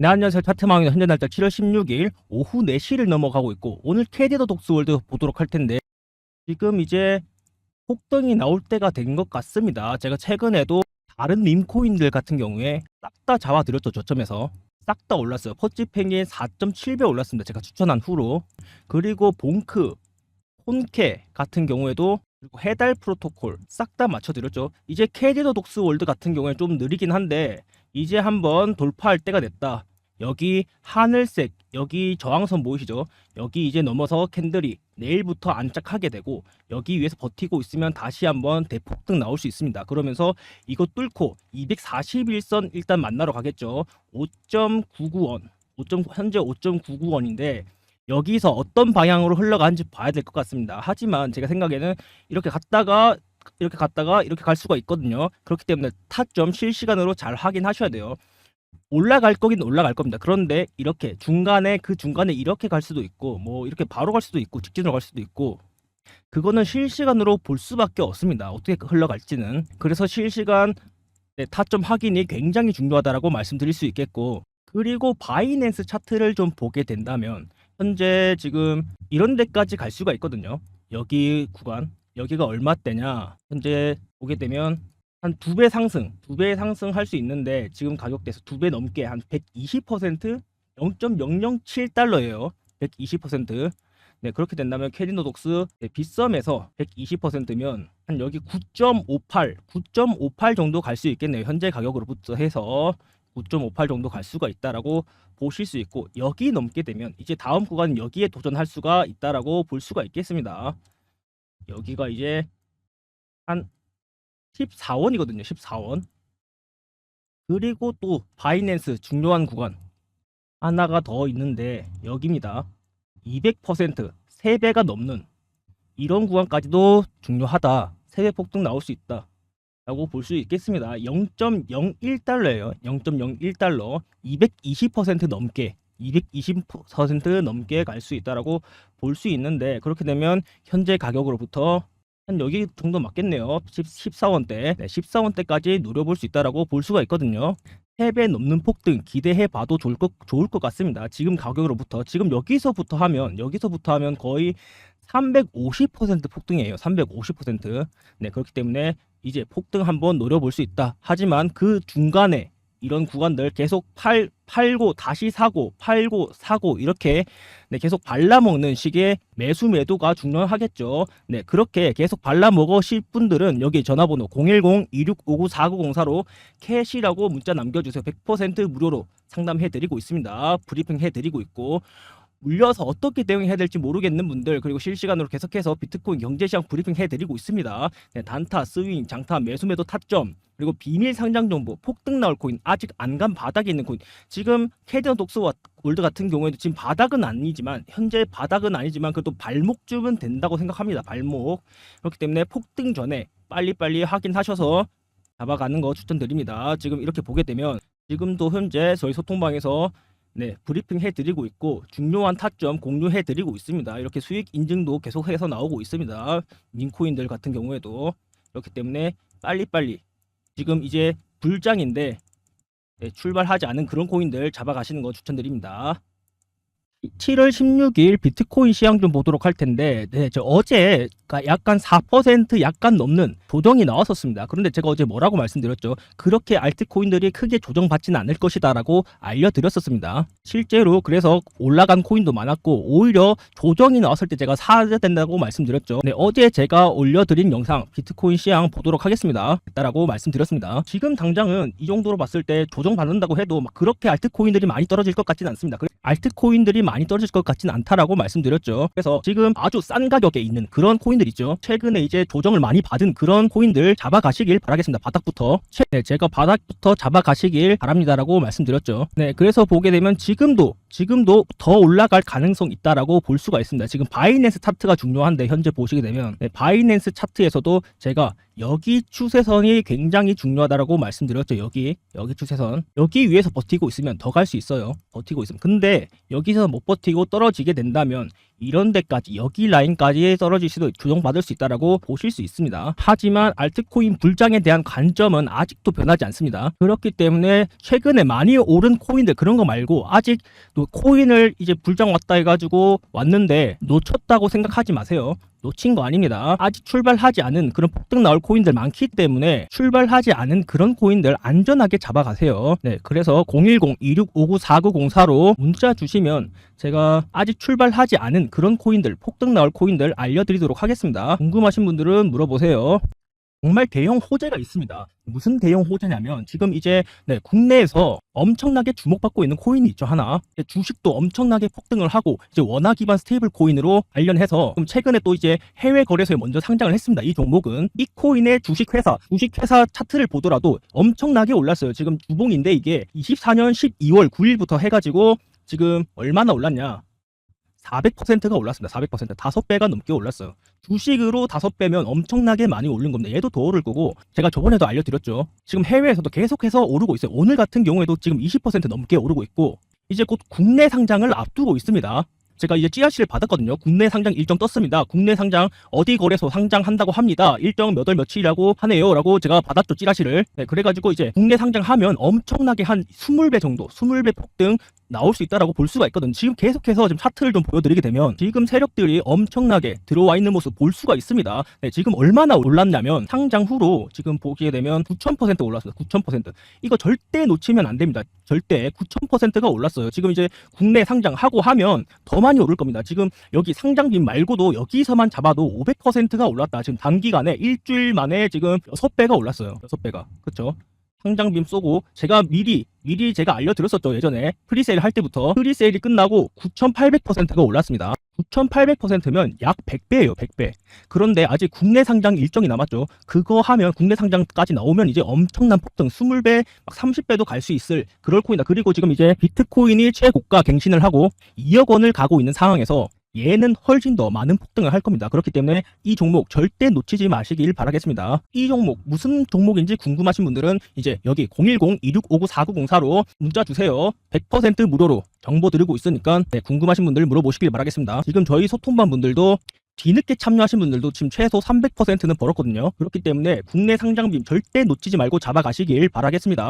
네, 안녕하세요. 차트망입니다. 현재 날짜 7월 16일 오후 4시를 넘어가고 있고 오늘 캐디더 독스월드 보도록 할 텐데 지금 이제 폭등이 나올 때가 된 것 같습니다. 제가 최근에도 다른 밈코인들 같은 경우에 싹 다 잡아드렸죠. 저점에서 싹 다 올랐어요. 퍼지팽이 4.7배 올랐습니다. 제가 추천한 후로 그리고 봉크, 폰케 같은 경우에도 그리고 해달 프로토콜 싹 다 맞춰드렸죠. 이제 캐디더 독스 월드 같은 경우에 좀 느리긴 한데 이제 한번 돌파할 때가 됐다. 여기 하늘색 여기 저항선 보이시죠? 여기 이제 넘어서 캔들이 내일부터 안착하게 되고 여기 위에서 버티고 있으면 다시 한번 대폭등 나올 수 있습니다. 그러면서 이거 뚫고 241선 일단 만나러 가겠죠. 5.99원, 5. 현재 5.99원인데 여기서 어떤 방향으로 흘러가는지 봐야 될 것 같습니다. 하지만 제가 생각에는 이렇게 갔다가 이렇게 갔다가 이렇게 갈 수가 있거든요. 그렇기 때문에 타점 실시간으로 잘 확인하셔야 돼요. 올라갈 거긴 올라갈 겁니다. 그런데 이렇게 중간에 그 중간에 이렇게 갈 수도 있고 뭐 이렇게 바로 갈 수도 있고 직진으로 갈 수도 있고 그거는 실시간으로 볼 수밖에 없습니다. 어떻게 흘러갈지는. 그래서 실시간 네, 타점 확인이 굉장히 중요하다라고 말씀드릴 수 있겠고 그리고 바이낸스 차트를 좀 보게 된다면 현재 지금 이런 데까지 갈 수가 있거든요. 여기 구간 여기가 얼마대냐 현재 보게 되면 한 두 배 상승, 두 배 상승할 수 있는데 지금 가격대에서 두 배 넘게 한 120% 0.007달러예요. 120%. 네, 그렇게 된다면 캐디노 독스 네, 빗썸에서 120%면 한 여기 9.58, 9.58 정도 갈 수 있겠네요. 현재 가격으로부터 해서 9.58 정도 갈 수가 있다라고 보실 수 있고 여기 넘게 되면 이제 다음 구간 여기에 도전할 수가 있다라고 볼 수가 있겠습니다. 여기가 이제 한 14원이거든요. 14원. 그리고 또 바이낸스 중요한 구간 하나가 더 있는데 여기입니다. 200% 3배가 넘는 이런 구간까지도 중요하다. 3배 폭등 나올 수 있다. 라고 볼 수 있겠습니다. 0.01달러예요. 0.01달러. 220% 넘게 220% 넘게 갈 수 있다라고 볼 수 있는데 그렇게 되면 현재 가격으로부터 한 여기 정도 맞겠네요. 10, 14원대. 네, 14원대까지 노려볼 수 있다라고 볼 수가 있거든요. 3배 넘는 폭등 기대해 봐도 좋을 것, 좋을 것 같습니다. 지금 가격으로부터 지금 여기서부터 하면 여기서부터 하면 거의 350% 폭등이에요. 350%. 네, 그렇기 때문에 이제 폭등 한번 노려볼 수 있다. 하지만 그 중간에 이런 구간들 계속 팔, 팔고 다시 사고 팔고 사고 이렇게 네, 계속 발라먹는 식의 매수 매도가 중요하겠죠. 네, 그렇게 계속 발라먹으실 분들은 여기 전화번호 010-2659-4904로 캐시라고 문자 남겨주세요. 100% 무료로 상담해드리고 있습니다. 브리핑 해드리고 있고 물려서 어떻게 대응해야 될지 모르겠는 분들 그리고 실시간으로 계속해서 비트코인 경제시장 브리핑 해드리고 있습니다. 네, 단타, 스윙, 장타, 매수매도 타점 그리고 비밀 상장 정보, 폭등 나올 코인 아직 안 간 바닥에 있는 코인 지금 캐디언 독스와 골드 같은 경우에도 지금 바닥은 아니지만 현재 바닥은 아니지만 그래도 발목쯤은 된다고 생각합니다. 발목 그렇기 때문에 폭등 전에 빨리빨리 확인하셔서 잡아가는 거 추천드립니다. 지금 이렇게 보게 되면 지금도 현재 저희 소통방에서 네, 브리핑 해드리고 있고 중요한 타점 공유해드리고 있습니다. 이렇게 수익 인증도 계속해서 나오고 있습니다. 민코인들 같은 경우에도 그렇기 때문에 빨리빨리 지금 이제 불장인데 네, 출발하지 않은 그런 코인들 잡아가시는 거 추천드립니다. 7월 16일 비트코인 시장 좀 보도록 할 텐데, 네, 저 어제 약간 4% 약간 넘는 조정이 나왔었습니다. 그런데 제가 어제 뭐라고 말씀드렸죠? 그렇게 알트코인들이 크게 조정받지는 않을 것이다라고 알려드렸었습니다. 실제로 그래서 올라간 코인도 많았고 오히려 조정이 나왔을 때 제가 사야 된다고 말씀드렸죠. 네, 어제 제가 올려드린 영상 비트코인 시장 보도록 하겠습니다. 라고 말씀드렸습니다. 지금 당장은 이 정도로 봤을 때 조정받는다고 해도 막 그렇게 알트코인들이 많이 떨어질 것 같지는 않습니다. 그 알트코인들이 많이 떨어질 것 같지는 않다라고 말씀드렸죠. 그래서 지금 아주 싼 가격에 있는 그런 코인 들 있죠. 최근에 이제 조정을 많이 받은 그런 코인들 잡아가시길 바라겠습니다. 바닥부터. 네, 제가 바닥부터 잡아가시길 바랍니다라고 말씀드렸죠. 네, 그래서 보게 되면 지금도 지금도 더 올라갈 가능성 있다라고 볼 수가 있습니다. 지금 바이낸스 차트가 중요한데 현재 보시게 되면 네, 바이낸스 차트에서도 제가 여기 추세선이 굉장히 중요하다라고 말씀드렸죠. 여기 여기 추세선 여기 위에서 버티고 있으면 더 갈 수 있어요. 버티고 있으면 근데 여기서 못 버티고 떨어지게 된다면 이런 데까지 여기 라인까지 떨어질 수도 조정받을 수 있다라고 보실 수 있습니다. 하지만 알트코인 불장에 대한 관점은 아직도 변하지 않습니다. 그렇기 때문에 최근에 많이 오른 코인들 그런 거 말고 아직 또 코인을 이제 불장 왔다 해가지고 왔는데 놓쳤다고 생각하지 마세요. 놓친 거 아닙니다. 아직 출발하지 않은 그런 폭등 나올 코인들 많기 때문에 출발하지 않은 그런 코인들 안전하게 잡아가세요. 네, 그래서 010-2659-4904로 문자 주시면 제가 아직 출발하지 않은 그런 코인들, 폭등 나올 코인들 알려드리도록 하겠습니다. 궁금하신 분들은 물어보세요. 정말 대형 호재가 있습니다. 무슨 대형 호재냐면 지금 이제 네, 국내에서 엄청나게 주목받고 있는 코인이 있죠 하나 주식도 엄청나게 폭등을 하고 이제 원화 기반 스테이블 코인으로 관련해서 그럼 최근에 또 이제 해외 거래소에 먼저 상장을 했습니다. 이 종목은 이 코인의 주식 회사 주식 회사 차트를 보더라도 엄청나게 올랐어요. 지금 주봉인데 이게 24년 12월 9일부터 해가지고 지금 얼마나 올랐냐? 400%가 올랐습니다. 400% 다섯 배가 넘게 올랐어요. 주식으로 다섯 배면 엄청나게 많이 오른 겁니다. 얘도 더 오를 거고 제가 저번에도 알려드렸죠. 지금 해외에서도 계속해서 오르고 있어요. 오늘 같은 경우에도 지금 20% 넘게 오르고 있고 이제 곧 국내 상장을 앞두고 있습니다. 제가 이제 찌라시를 받았거든요. 국내 상장 일정 떴습니다. 국내 상장 어디 거래소 상장한다고 합니다. 일정 몇월 며칠이라고 하네요 라고 제가 받았죠 찌라시를. 네, 그래가지고 이제 국내 상장하면 엄청나게 한 20배 정도, 20배 폭등 나올 수 있다라고 볼 수가 있거든. 지금 계속해서 지금 차트를 좀 보여드리게 되면 지금 세력들이 엄청나게 들어와 있는 모습 볼 수가 있습니다. 네, 지금 얼마나 올랐냐면 상장 후로 지금 보게 되면 9,000% 올랐습니다. 9,000%. 이거 절대 놓치면 안 됩니다. 절대 9,000%가 올랐어요. 지금 이제 국내 상장하고 하면 더 많이 오를 겁니다. 지금 여기 상장빈 말고도 여기서만 잡아도 500%가 올랐다. 지금 단기간에 일주일 만에 지금 6배가 올랐어요. 6배가. 그렇죠? 상장빔 쏘고 제가 미리 미리 제가 알려드렸었죠 예전에. 프리세일 할 때부터. 프리세일이 끝나고 9,800%가 올랐습니다. 9,800%면 약 100배예요 100배. 그런데 아직 국내 상장 일정이 남았죠. 그거 하면 국내 상장까지 나오면 이제 엄청난 폭등. 20배 막 30배도 갈 수 있을 그럴 코인이다. 그리고 지금 이제 비트코인이 최고가 갱신을 하고 2억 원을 가고 있는 상황에서 얘는 훨씬 더 많은 폭등을 할 겁니다. 그렇기 때문에 이 종목 절대 놓치지 마시길 바라겠습니다. 이 종목 무슨 종목인지 궁금하신 분들은 이제 여기 010-2659-4904로 문자 주세요. 100% 무료로 정보 드리고 있으니까 네, 궁금하신 분들 물어보시길 바라겠습니다. 지금 저희 소통반 분들도 뒤늦게 참여하신 분들도 지금 최소 300%는 벌었거든요. 그렇기 때문에 국내 상장빔 절대 놓치지 말고 잡아가시길 바라겠습니다.